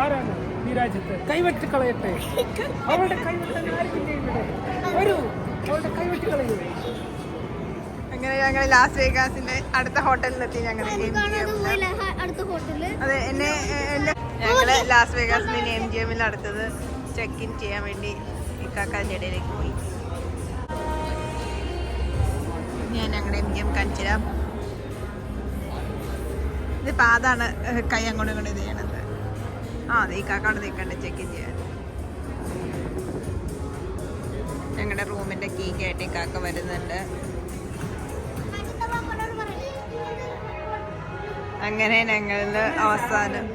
ആരാണ് ഈ രാജ്യത്ത്? കൈവറ്റ് കളയട്ടെ. അവളുടെ കൈവെട്ടാൻ വരൂ. അവളുടെ കൈവറ്റ് കളയൂ. അങ്ങനെ ഞങ്ങൾ ലാസ് വേഗാസിന്റെ അടുത്ത ഹോട്ടലിലെത്തി ഞങ്ങൾ അതെ എന്നെ എന്നെ ഞങ്ങൾ ലാസ് വേഗാസിന് എം ജി എമ്മിൽ അടുത്തത് ചെക്ക് ഇൻ ചെയ്യാൻ വേണ്ടി ഇക്കാക്കാന്റെ ഇടയിലേക്ക് പോയി. ഞാൻ ഞങ്ങളുടെ എം ജി എം കാണിച്ചു തരാം പാതാണ് അതാണ് കൈ അങ്ങോട്ട് ഇങ്ങോട്ടും ഇത് ചെയ്യണത്. ആ അതെ ഈ കാക്കാട് നിൽക്കണ്ട ചെക്ക് ചെയ്യാൻ. ഞങ്ങളുടെ റൂമിന്റെ കീ കേട്ടി കാക്ക വരുന്നുണ്ട്. അങ്ങനെ ഞങ്ങളിൽ അവസാനം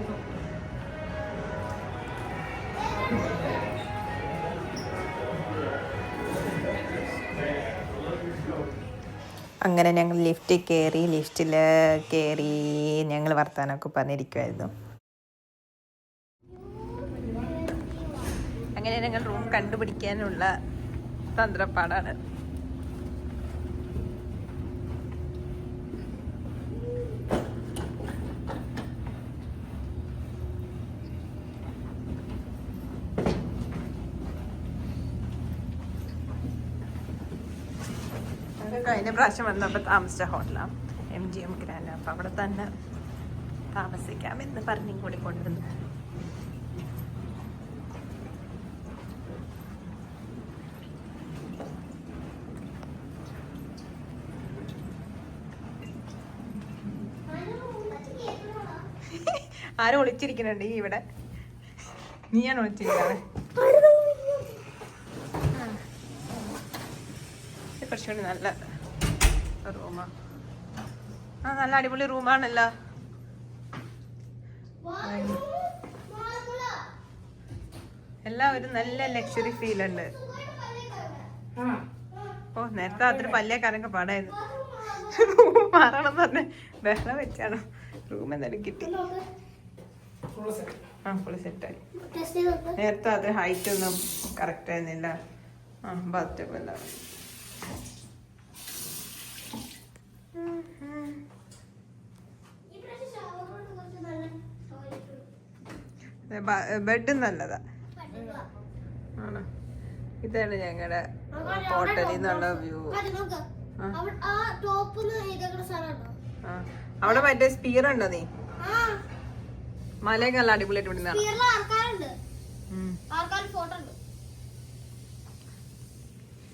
അങ്ങനെ ഞങ്ങൾ ലിഫ്റ്റിൽ കയറി ലിഫ്റ്റിൽ കയറി ഞങ്ങൾ വർത്താനമൊക്കെ പറഞ്ഞിരിക്കുമായിരുന്നു അങ്ങനെ ഞങ്ങൾ റൂം കണ്ടുപിടിക്കാനുള്ള തന്ത്രപ്പാടാണ്. കഴിഞ്ഞ പ്രാവശ്യം വന്നപ്പോൾ താമസിച്ച ഹോട്ടലാണ്. എം ജി എം ഗ്രാൻഡ് അപ്പം അവിടെ തന്നെ താമസിക്കാം എന്ന് പറഞ്ഞും കൂടി കൊണ്ടുവന്നു. ആരും ഒളിച്ചിരിക്കുന്നുണ്ട് ഈ ഇവിടെ? നീയാണ് ഒളിച്ചിരിക്കുന്നത്. കുറച്ചുകൂടി നല്ല റൂമാ. ആ നല്ല അടിപൊളി റൂമാണല്ലോ. എല്ലാം ഒരു നല്ല ലക്ഷറി ഫീൽ ഉണ്ട്. ഓ നേരത്തെ അത്ര പല്ലേക്കാരൊക്കെ പാടായിരുന്നു. റൂം മാറണം പറഞ്ഞ ബഹളം വെച്ചാണ് റൂം എന്തായാലും കിട്ടി. ആ ഫുള്ള് സെറ്റായി നേരത്തെ അത് ഹൈറ്റ് ഒന്നും കറക്റ്റ് ആയിരുന്നില്ല. ആ എല്ലാം ഉണ്ട്. ബെഡും നല്ലതാ. ആണോ? ഇതാണ് ഞങ്ങളുടെ ഹോട്ടലിൽ നിന്നുള്ള വ്യൂ കാര്യം നോക്ക്. ആ. അവിടെ മറ്റേ സ്പീർ ഉണ്ടോ നീ? ആ. മലയൊക്കെ നല്ല അടിപൊളിയായിട്ട് വിടുന്നതാണ്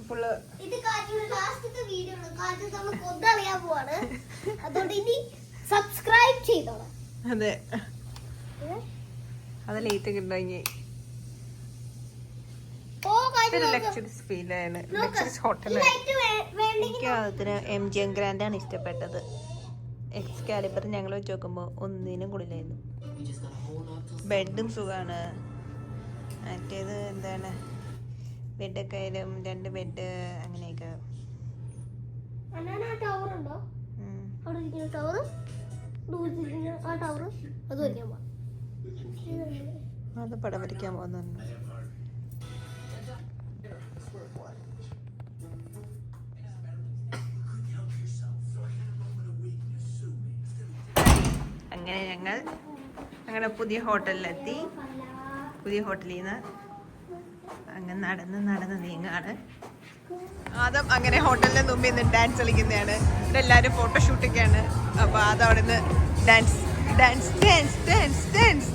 ഫുള്ള് ഇത് ലാസ്റ്റത്തെ വീഡിയോ നമ്മൾ പോവാണ്. അതുകൊണ്ട് ഇനി സബ്സ്ക്രൈബ് ചെയ്തോളാം. അതെ? അത് ലേറ്റ് കിട്ടുമെങ്കിൽ ഹോട്ടൽ എനിക്ക് അതിന് എം ജി എം ഗ്രാൻഡാണ് ഇഷ്ടപ്പെട്ടത്. എക്സ് കാലിബർ ഞങ്ങൾ വെച്ച് നോക്കുമ്പോൾ ഒന്നിനും കൂടില്ലായിരുന്നു ബെഡും സുഖമാണ് മറ്റേത് എന്താണ്? ബെഡൊക്കെ ആയാലും രണ്ട് ബെഡ് അങ്ങനെയൊക്കെ. അത് പടം വരയ്ക്കാൻ പോകുന്നുണ്ട് പുതിയ ഹോട്ടലിലെത്തി. പുതിയ ഹോട്ടലിൽ നിന്ന് അങ്ങനെ നടന്ന് നടന്ന് നീങ്ങാണ്. ആദം അങ്ങനെ ഹോട്ടലിന്റെ മുമ്പിൽ നിന്ന് ഡാൻസ് കളിക്കുന്നതാണ്. ഇവിടെ എല്ലാവരും ഫോട്ടോഷൂട്ടൊക്കെയാണ് അപ്പോൾ ആദം അവിടെ നിന്ന് dance dance dance dance dance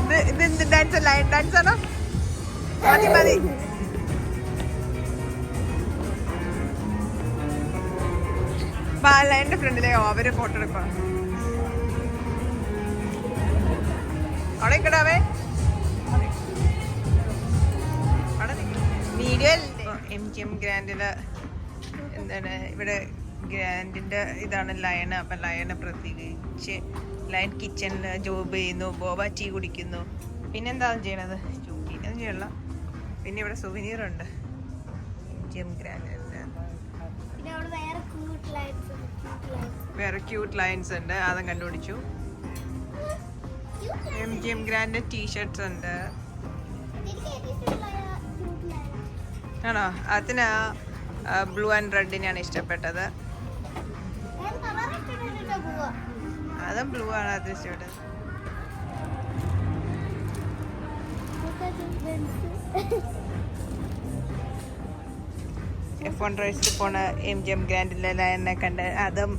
ഇത് ഇത് എന്ത് ഡാൻസ് ലൈൻ ഡാൻസ് ആണോ? മതി മതി. ബാലയുടെ ഫ്രണ്ടിലെയോ അവർ ഫോട്ടോ എടുക്കാം അവിടെ നിൽക്കടാവേ വീഡിയോ എം ജി എം ഗ്രാൻഡിൽ എന്താണ് ഇവിടെ ഗ്രാൻഡിന്റെ ഇതാണ് ലയൺ അപ്പം ലയണ് പ്രത്യേകിച്ച് ലയൺ കിച്ചണിൽ ജോബ് ചെയ്യുന്നു ബോബ ടീ കുടിക്കുന്നു. പിന്നെന്താ ചെയ്യണത്? പിന്നൊന്നും ചെയ്യണില്ല. പിന്നെ ഇവിടെ സുവനീർ ഉണ്ട്. എം ജി എം ഗ്രാൻഡിന്റെ വേറെ ക്യൂട്ട് ലൈൻസ് ഉണ്ട് അതും കണ്ടുപിടിച്ചു. M G M grand t-shirts ഉണ്ട്. ആണോ? അതിന് ബ്ലൂ ആൻഡ് റെഡിനെയാണ് ഇഷ്ടപ്പെട്ടത്. അതും ബ്ലൂ ആണ് അത് ഇഷ്ടപ്പെട്ടത്. എഫ് വൺ റേസിൽ പോണ എം ജി എം ഗ്രാൻഡിലെ ലയനെ കണ്ട് അതും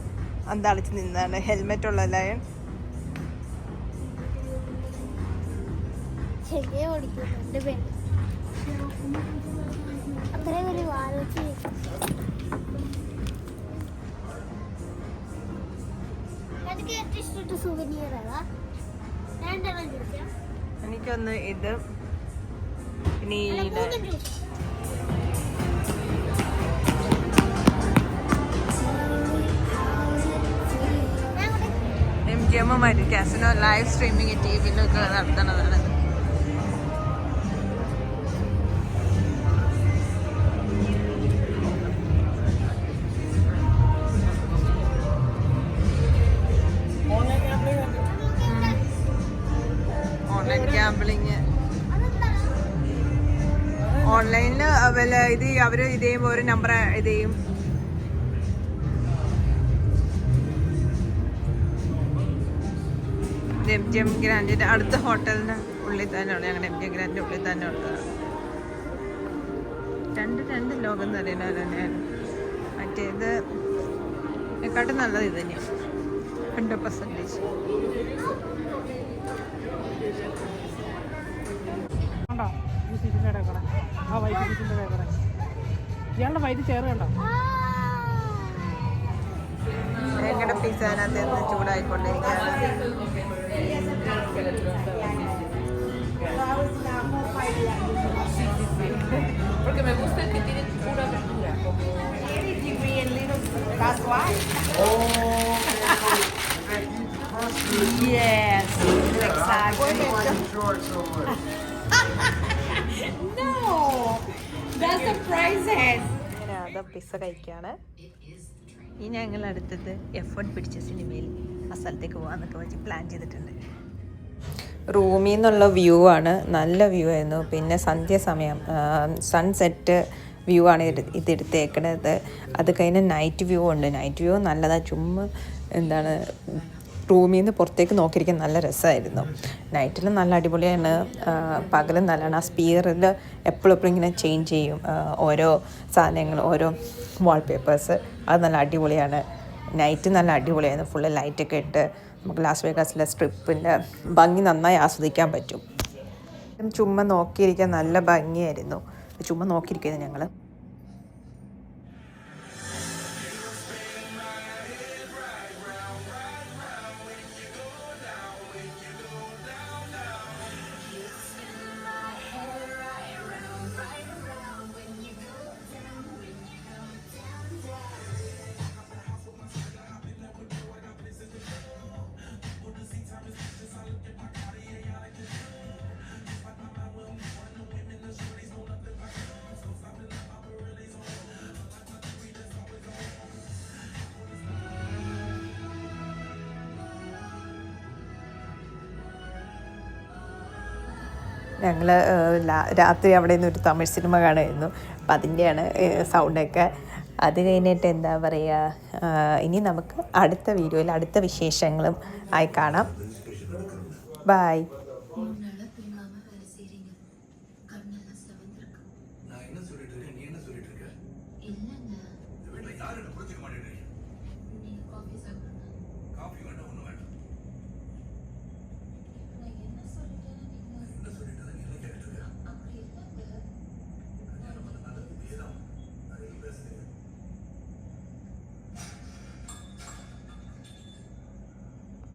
അന്താളിച്ച് നിന്നാണ് ഹെൽമെറ്റ് ഉള്ള ലയൺ എനിക്കൊന്ന് ഇത്. പേര് മറ്റു കാസിനോ ലൈവ് സ്ട്രീമിംഗ് ടി വിയിലൊക്കെ നടത്തണതാണ് ക്യാമ്പിളിങ് ഓൺലൈനിൽ വല്ല ഇത് ചെയ്യുമ്പോൾ ഒരു നമ്പർ ഇത് ചെയ്യും എം ജി എം ഗ്രാൻഡിന്റെ അടുത്ത ഹോട്ടലിന്റെ ഉള്ളിൽ തന്നെ ഉള്ളത് ഞങ്ങളുടെ എം ജി എം ഗ്രാൻഡിന്റെ ഉള്ളിൽ തന്നെ ഉള്ളതാണ്. രണ്ട് രണ്ട് ലോകം എന്ന് പറയുന്നത് തന്നെയാണ്. മറ്റേത് എക്കാട്ടും നല്ലത് ഇത് തന്നെയാണ് ഹൺഡ്രഡ് പെർസെന്റേജ് കണ്ടോ? ഈ സീറ്റിന്റെ ഇടയിൽ കൂടെ. ആ വൈറ്റ് സീറ്റിന്റെ ഇടയിൽ കൂടെ. ഇയാളുടെ വൈറ്റ് ചെയർ കണ്ടോ? ഞങ്ങളുടെ പിസ്സ അതിനകത്ത് നിന്ന് ചൂടായിക്കൊണ്ടിരിക്കുകയാണ്. Porque me gusta que tiene pura verdura. como Yes, exactly. No, that's the prices. Radha കഴിക്കാണ് ഇനി ഞങ്ങൾ അടുത്തത് എഫ് വൺ പിടിച്ച സിനിമയിൽ ആ സ്ഥലത്തേക്ക് പോകാമെന്നൊക്കെ വെച്ച് പ്ലാൻ ചെയ്തിട്ടുണ്ട്. റൂമിൽ നിന്നുള്ള വ്യൂ ആണ് നല്ല വ്യൂ ആയിരുന്നു. പിന്നെ സന്ധ്യാസമയം സൺസെറ്റ് വ്യൂ ആണ് ഇത് ഇതെടുത്തേക്കണത് അത് കഴിഞ്ഞ് നൈറ്റ് വ്യൂ ഉണ്ട്. നൈറ്റ് വ്യൂ നല്ലതാണ് ചുമ്മാ എന്താണ് റൂമിൽ നിന്ന് പുറത്തേക്ക് നോക്കിയിരിക്കാൻ നല്ല രസമായിരുന്നു നൈറ്റിൽ നല്ല അടിപൊളിയാണ്. പകലും നല്ലതാണ്. ആ സ്പീറിൽ എപ്പോഴും എപ്പോഴും ഇങ്ങനെ ചേഞ്ച് ചെയ്യും. ഓരോ സാധനങ്ങൾ ഓരോ വാൾപേപ്പേഴ്സ് അത് നല്ല അടിപൊളിയാണ്. നൈറ്റ് നല്ല അടിപൊളിയായിരുന്നു. ഫുള്ള് ലൈറ്റൊക്കെ ഇട്ട് നമുക്ക് ലാസ് വേഗാസിലെ സ്ട്രിപ്പിന്റെ ഭംഗി നന്നായി ആസ്വദിക്കാൻ പറ്റും. ചുമ്മാ നോക്കിയിരിക്കാൻ നല്ല ഭംഗിയായിരുന്നു. ചുമ്മാ നോക്കിയിരിക്കുന്നത് ഞങ്ങൾ ഞങ്ങൾ രാത്രി അവിടെ നിന്ന് ഒരു തമിഴ് സിനിമ കാണുമായിരുന്നു. അപ്പം അതിന്റെയാണ് സൗണ്ടൊക്കെ അത് കഴിഞ്ഞിട്ട് എന്താ പറയുക ഇനി നമുക്ക് അടുത്ത വീഡിയോയിൽ അടുത്ത വിശേഷങ്ങളും ആയി കാണാം. ബായ്